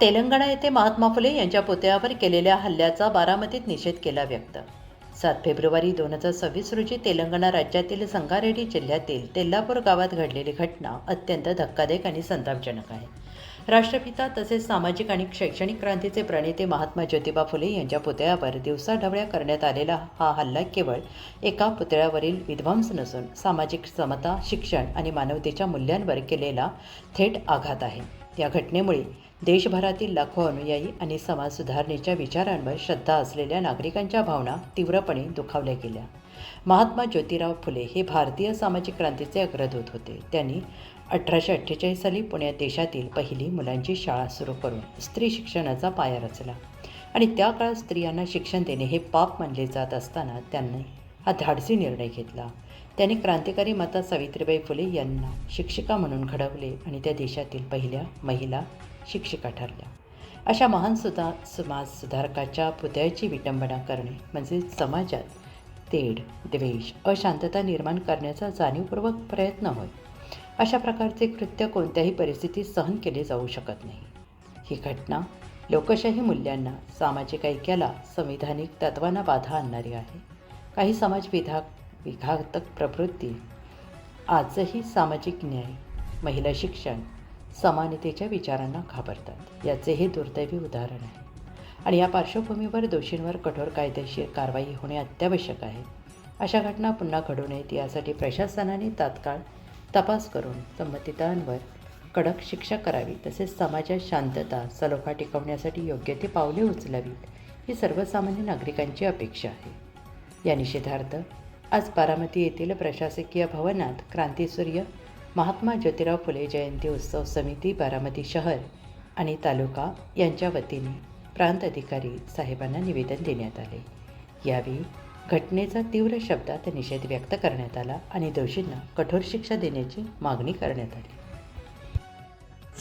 तेलंगणा येथे महात्मा फुले यांच्या पुतळ्यावर केलेल्या हल्ल्याचा बारामतीत निषेध केला व्यक्त. सात फेब्रुवारी दोन हजार सव्वीस रोजी तेलंगणा राज्यातील संगारेड्डी जिल्ह्यातील तेल्लापूर गावात घडलेली घटना अत्यंत धक्कादायक आणि संतापजनक आहे. राष्ट्रपिता तसेच सामाजिक आणि शैक्षणिक क्रांतीचे प्रणेते महात्मा ज्योतिबा फुले यांच्या पुतळ्यावर दिवसाढवळ्या करण्यात आलेला हा हल्ला केवळ एका पुतळ्यावरील विध्वंस नसून सामाजिक समता शिक्षण आणि मानवतेच्या मूल्यांवर केलेला थेट आघात आहे. या घटनेमुळे देशभरातील लाखो अनुयायी आणि समाज सुधारणेच्या विचारांवर श्रद्धा असलेल्या नागरिकांच्या भावना तीव्रपणे दुखावल्या गेल्या. महात्मा ज्योतिराव फुले हे भारतीय सामाजिक क्रांतीचे अग्रदूत होते. त्यांनी अठराशे अठ्ठेचाळीस साली पुण्यात देशातील पहिली मुलांची शाळा सुरू करून स्त्री शिक्षणाचा पाया रचला आणि त्या काळात स्त्रियांना शिक्षण देणे हे पाप मानले जात असताना त्यांनी हा धाडसी निर्णय घेतला. त्यांनी क्रांतिकारी माता सावित्रीबाई फुले यांना शिक्षिका म्हणून घडवले आणि त्या देशातील पहिल्या महिला शिक्षिका ठरल्या. अशा महान सुधा समाज सुधारकाच्या पुतळ्याची विटंबना करणे म्हणजे समाजात तेढ द्वेष अशांतता निर्माण करण्याचा जाणीवपूर्वक प्रयत्न होय. अशा प्रकारचे कृत्य कोणत्याही परिस्थितीत सहन केले जाऊ शकत नाही. ही घटना लोकशाही मूल्यांना सामाजिक ऐक्याला संविधानिक तत्वांना बाधा आणणारी आहे. काही समाज विधा विघातक प्रवृत्ती आजही सामाजिक न्याय महिला शिक्षण समानतेच्या विचारांना घाबरतात. याचे हे दुर्दैवी उदाहरण आहे. आणि या पार्श्वभूमीवर दोषींवर कठोर कायदेशीर कारवाई होणे अत्यावश्यक आहे. अशा घटना पुन्हा घडू नयेत यासाठी प्रशासनाने तात्काळ तपास करून संबंधितांवर कडक शिक्षा करावी तसेच समाजात शांतता सलोखा टिकवण्यासाठी योग्य ती पावले उचलावीत ही सर्वसामान्य नागरिकांची अपेक्षा आहे. या निषेधार्थ आज बारामती येथील प्रशासकीय भवनात क्रांतीसूर्य महात्मा ज्योतिराव फुले जयंती उत्सव समिती बारामती शहर आणि तालुका यांच्या वतीने प्रांत अधिकारी साहेबांना निवेदन देण्यात आले. यावेळी घटनेचा तीव्र शब्दात निषेध व्यक्त करण्यात आला आणि दोषींना कठोर शिक्षा देण्याची मागणी करण्यात आली.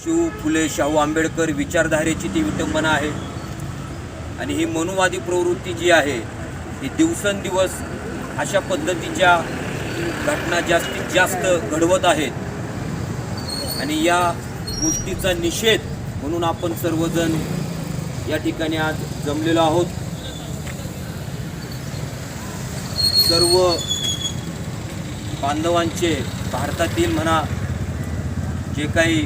शिव फुले शाहू आंबेडकर विचारधारेची ती विटंबना आहे. आणि ही मनुवादी प्रवृत्ती जी आहे ही दिवसेंदिवस अशा पद्धतीच्या घटना जास्तीत जास्त घडवत आहेत. आणि या गोष्टीचा निषेध म्हणून आपण सर्वजण या ठिकाणी आज जमलेलो आहोत. सर्व बांधवांचे भारतातील म्हणा जे काही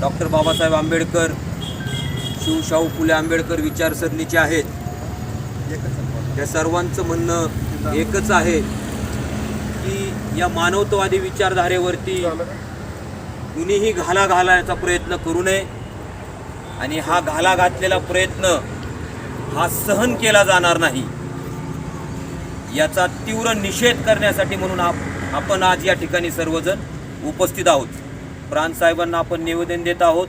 डॉक्टर बाबासाहेब आंबेडकर शिवशाहू फुले आंबेडकर विचारसरणीचे आहेत. या सर्वांचं म्हणणं एकच आहे की या मानवतावादी विचारधारेवरती कुणीही घाला घालायचा प्रयत्न करू नये आणि हा घाला घातलेला प्रयत्न हा सहन केला जाणार नाही. याचा तीव्र निषेध करण्यासाठी म्हणून आप आपण आज या ठिकाणी सर्वजण उपस्थित आहोत. प्रांतसाहेबांना आपण निवेदन देत आहोत.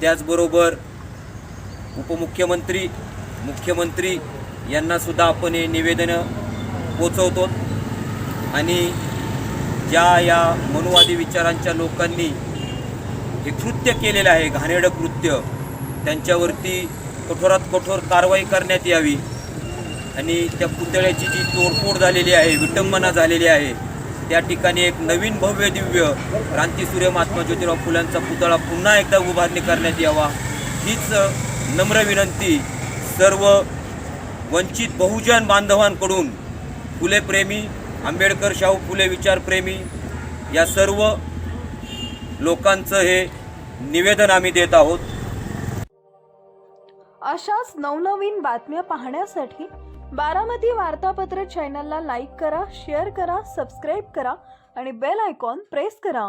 त्याचबरोबर उपमुख्यमंत्री मुख्यमंत्री यांना सुद्धा आपण हे निवेदनं पोचवतो. आणि ज्या या मनुवादी विचारांच्या लोकांनी हे कृत्य केलेलं आहे घाणेरडं कृत्य त्यांच्यावरती कठोरात कठोर कारवाई करण्यात यावी. आणि त्या पुतळ्याची जी तोडफोड झालेली आहे विटंबना झालेली आहे त्या ठिकाणी एक नवीन भव्य दिव्य क्रांतीसूर्य महात्मा ज्योतिराव फुलांचा पुतळा पुन्हा एकदा उभारणी करण्यात यावा. हीच नम्र विनंती सर्व वंचित बहुजन बांधवांकडून फुलेप्रेमी आंबेडकर शाहू फुले विचारप्रेमी या सर्व लोकांचं हे निवेदन आम्ही देत आहोत. अशाच नवनवीन बातम्या पाहण्यासाठी बारामती वार्तापत्र चॅनलला लाईक करा शेअर करा सबस्क्राईब करा आणि बेल आयकॉन प्रेस करा.